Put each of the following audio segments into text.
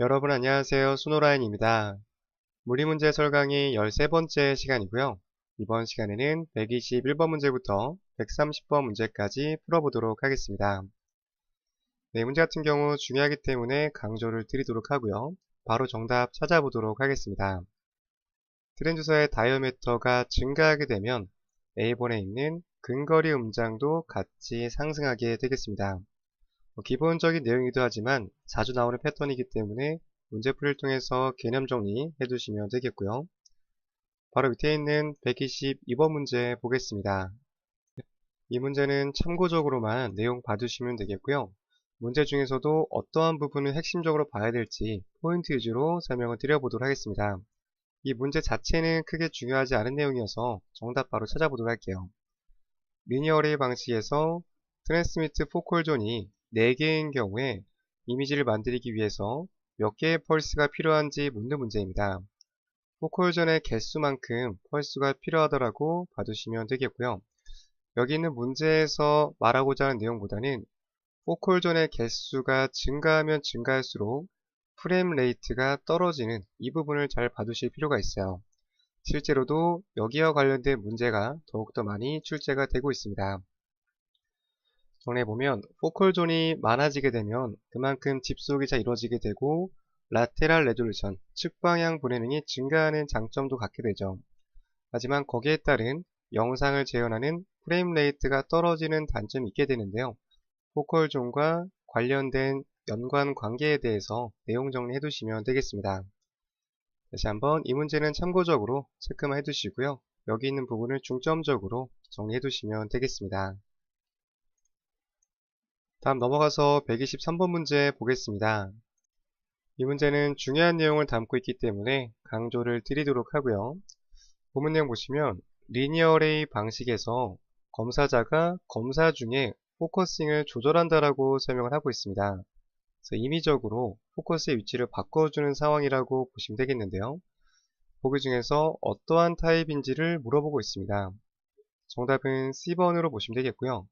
여러분 안녕하세요. 수노라인입니다. 무리문제 설강이 13번째 시간이고요. 이번 시간에는 121번 문제부터 130번 문제까지 풀어보도록 하겠습니다. 네, 문제 같은 경우 중요하기 때문에 강조를 드리도록 하고요. 바로 정답 찾아보도록 하겠습니다. 트랜주서의 다이어미터가 증가하게 되면 A번에 있는 근거리 음장도 같이 상승하게 되겠습니다. 뭐 기본적인 내용이기도 하지만 자주 나오는 패턴이기 때문에 문제풀이를 통해서 개념 정리 해 두시면 되겠고요. 바로 밑에 있는 122번 문제 보겠습니다. 이 문제는 참고적으로만 내용 봐두시면 되겠고요. 문제 중에서도 어떠한 부분을 핵심적으로 봐야 될지 포인트 위주로 설명을 드려보도록 하겠습니다. 이 문제 자체는 크게 중요하지 않은 내용이어서 정답 바로 찾아보도록 할게요. 리니어 레이 방식에서 트랜스미트 포콜존이 4개인 경우에 이미지를 만들기 위해서 몇 개의 펄스가 필요한지 묻는 문제입니다. 포컬전의 개수만큼 펄스가 필요하더라고 봐두시면 되겠고요. 여기 있는 문제에서 말하고자 하는 내용보다는 포컬존의 개수가 증가하면 증가할수록 프레임 레이트가 떨어지는 이 부분을 잘 봐두실 필요가 있어요. 실제로도 여기와 관련된 문제가 더욱더 많이 출제가 되고 있습니다. 정리해 보면 포컬 존이 많아지게 되면 그만큼 집속이 잘 이루어지게 되고 라테랄 레졸루션, 측방향 분해능이 증가하는 장점도 갖게 되죠. 하지만 거기에 따른 영상을 재현하는 프레임 레이트가 떨어지는 단점이 있게 되는데요. 포컬 존과 관련된 연관 관계에 대해서 내용 정리해 두시면 되겠습니다. 다시 한번 이 문제는 참고적으로 체크만 해 두시고요. 여기 있는 부분을 중점적으로 정리해 두시면 되겠습니다. 다음 넘어가서 123번 문제 보겠습니다. 이 문제는 중요한 내용을 담고 있기 때문에 강조를 드리도록 하고요. 본문 내용 보시면 리니어 레이 방식에서 검사자가 검사 중에 포커싱을 조절한다라고 설명을 하고 있습니다. 그래서 임의적으로 포커스의 위치를 바꿔주는 상황이라고 보시면 되겠는데요. 보기 중에서 어떠한 타입인지를 물어보고 있습니다. 정답은 C번으로 보시면 되겠고요.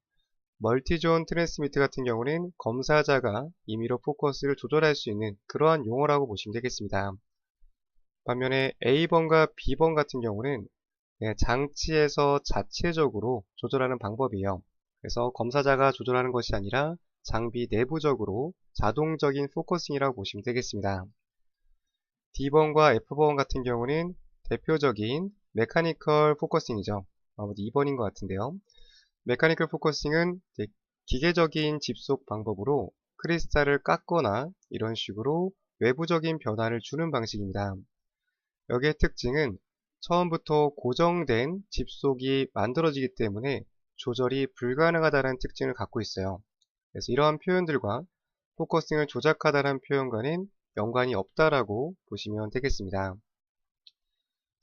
멀티존 트랜스미트 같은 경우는 검사자가 임의로 포커스를 조절할 수 있는 그러한 용어라고 보시면 되겠습니다. 반면에 A번과 B번 같은 경우는 네, 장치에서 자체적으로 조절하는 방법이에요. 그래서 검사자가 조절하는 것이 아니라 장비 내부적으로 자동적인 포커싱이라고 보시면 되겠습니다. D번과 F번 같은 경우는 대표적인 메카니컬 포커싱이죠. 아무래도 2번인 것 같은데요. 메카니컬 포커싱은 기계적인 집속 방법으로 크리스탈을 깎거나 이런 식으로 외부적인 변화를 주는 방식입니다. 여기의 특징은 처음부터 고정된 집속이 만들어지기 때문에 조절이 불가능하다는 특징을 갖고 있어요. 그래서 이러한 표현들과 포커싱을 조작하다는 표현과는 연관이 없다라고 보시면 되겠습니다.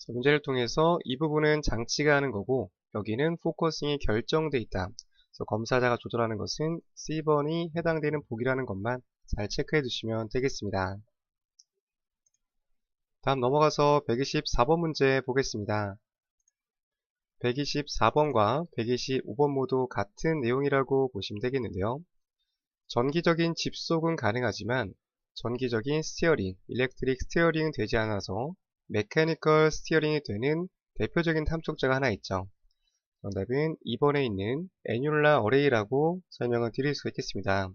문제를 통해서 이 부분은 장치가 하는 거고 여기는 포커싱이 결정돼 있다. 그래서 검사자가 조절하는 것은 C번이 해당되는 보기라는 것만 잘 체크해 두시면 되겠습니다. 다음 넘어가서 124번 문제 보겠습니다. 124번과 125번 모두 같은 내용이라고 보시면 되겠는데요. 전기적인 집속은 가능하지만 전기적인 스티어링, 일렉트릭 스티어링은 되지 않아서 메카니컬 스티어링이 되는 대표적인 탐촉자가 하나 있죠. 정답은 2번에 있는 애뉴라 어레이라고 설명을 드릴 수가 있겠습니다.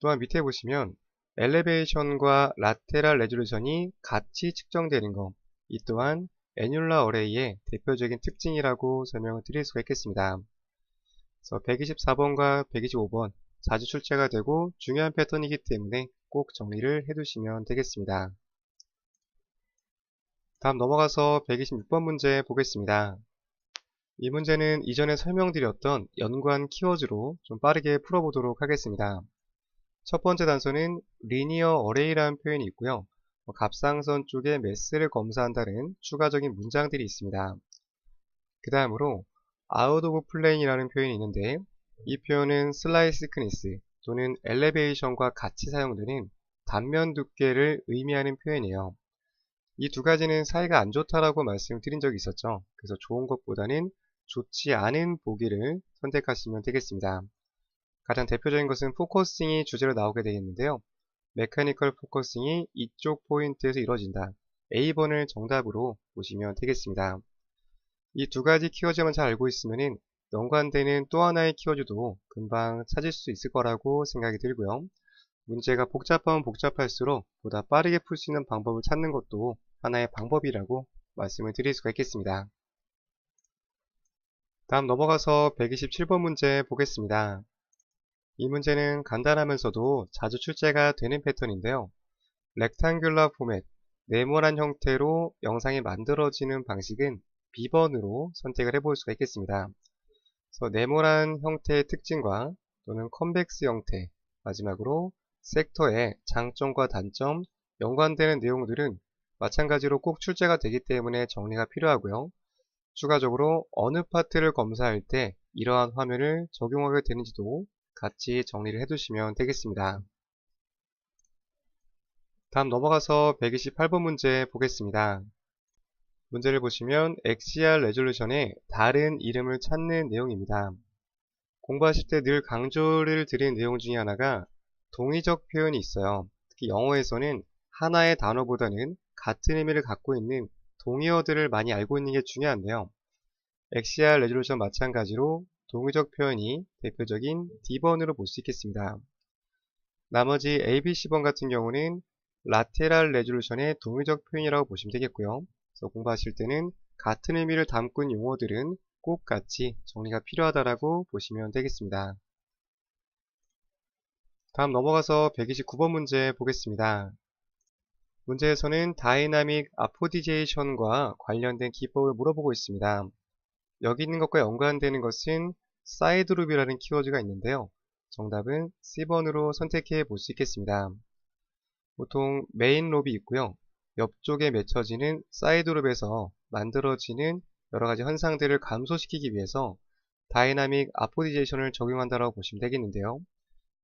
또한 밑에 보시면 엘리베이션과 라테랄 레졸루션이 같이 측정되는 것, 이 또한 애뉴라 어레이의 대표적인 특징이라고 설명을 드릴 수가 있겠습니다. 그래서 124번과 125번 자주 출제가 되고 중요한 패턴이기 때문에 꼭 정리를 해두시면 되겠습니다. 다음 넘어가서 126번 문제 보겠습니다. 이 문제는 이전에 설명드렸던 연관 키워드로 좀 빠르게 풀어보도록 하겠습니다. 첫 번째 단서는 리니어 어레이라는 표현이 있고요. 뭐 갑상선 쪽에 매스를 검사한다는 추가적인 문장들이 있습니다. 그 다음으로 out of plane이라는 표현이 있는데 이 표현은 슬라이 스 크니스 또는 엘리베이션과 같이 사용되는 단면 두께를 의미하는 표현이에요. 이 두 가지는 사이가 안 좋다라고 말씀드린 적이 있었죠. 그래서 좋은 것보다는 좋지 않은 보기를 선택하시면 되겠습니다. 가장 대표적인 것은 포커싱이 주제로 나오게 되겠는데요. 메카니컬 포커싱이 이쪽 포인트에서 이루어진다. A번을 정답으로 보시면 되겠습니다. 이 두 가지 키워드만 잘 알고 있으면 연관되는 또 하나의 키워드도 금방 찾을 수 있을 거라고 생각이 들고요. 문제가 복잡하면 복잡할수록 보다 빠르게 풀 수 있는 방법을 찾는 것도 하나의 방법이라고 말씀을 드릴 수가 있겠습니다. 다음 넘어가서 127번 문제 보겠습니다. 이 문제는 간단하면서도 자주 출제가 되는 패턴인데요. 렉탱귤러 포맷, 네모난 형태로 영상이 만들어지는 방식은 B번으로 선택을 해볼 수가 있겠습니다. 그래서 네모난 형태의 특징과 또는 컨벡스 형태, 마지막으로 섹터의 장점과 단점, 연관되는 내용들은 마찬가지로 꼭 출제가 되기 때문에 정리가 필요하고요. 추가적으로 어느 파트를 검사할 때 이러한 화면을 적용하게 되는지도 같이 정리를 해두시면 되겠습니다. 다음 넘어가서 128번 문제 보겠습니다. 문제를 보시면 XCR 레졸루션의 다른 이름을 찾는 내용입니다. 공부하실 때 늘 강조를 드린 내용 중에 하나가 동의적 표현이 있어요. 특히 영어에서는 하나의 단어보다는 같은 의미를 갖고 있는 동의어들을 많이 알고 있는 게 중요한데요. XCR 레졸루션 마찬가지로 동의적 표현이 대표적인 D번으로 볼 수 있겠습니다. 나머지 ABC번 같은 경우는 라테랄 레졸루션의 동의적 표현이라고 보시면 되겠고요. 그래서 공부하실 때는 같은 의미를 담고 용어들은 꼭 같이 정리가 필요하다고 보시면 되겠습니다. 다음 넘어가서 129번 문제 보겠습니다. 문제에서는 다이나믹 아포디제이션과 관련된 기법을 물어보고 있습니다. 여기 있는 것과 연관되는 것은 사이드룹이라는 키워드가 있는데요. 정답은 C번으로 선택해 볼 수 있겠습니다. 보통 메인 롭이 있고요. 옆쪽에 맺혀지는 사이드룹에서 만들어지는 여러가지 현상들을 감소시키기 위해서 다이나믹 아포디제이션을 적용한다고 보시면 되겠는데요.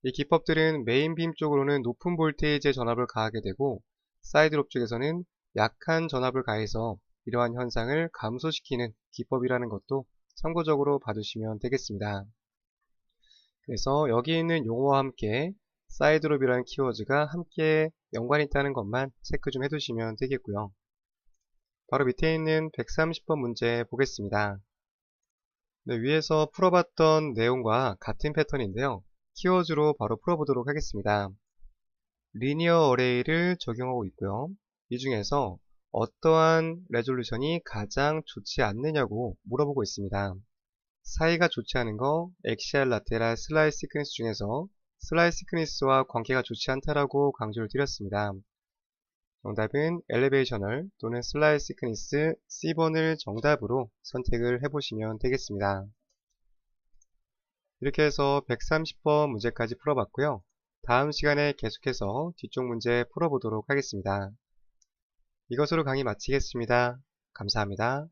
이 기법들은 메인 빔 쪽으로는 높은 볼테이지의 전압을 가하게 되고 사이드 롭 쪽에서는 약한 전압을 가해서 이러한 현상을 감소시키는 기법이라는 것도 참고적으로 봐두시면 되겠습니다. 그래서 여기 있는 용어와 함께 사이드롭이라는 키워드가 함께 연관이 있다는 것만 체크 좀 해두시면 되겠고요. 바로 밑에 있는 130번 문제 보겠습니다. 네, 위에서 풀어봤던 내용과 같은 패턴인데요. 키워드로 바로 풀어보도록 하겠습니다. 리니어 어레이를 적용하고 있고요. 이 중에서 어떠한 레졸루션이 가장 좋지 않느냐고 물어보고 있습니다. 사이가 좋지 않은 거 엑시알 라테랄 슬라이스 시크니스 중에서 슬라이스 시크니스와 관계가 좋지 않다라고 강조를 드렸습니다. 정답은 엘리베이셔널 또는 슬라이스 시크니스 C번을 정답으로 선택을 해보시면 되겠습니다. 이렇게 해서 130번 문제까지 풀어봤고요. 다음 시간에 계속해서 뒤쪽 문제 풀어보도록 하겠습니다. 이것으로 강의 마치겠습니다. 감사합니다.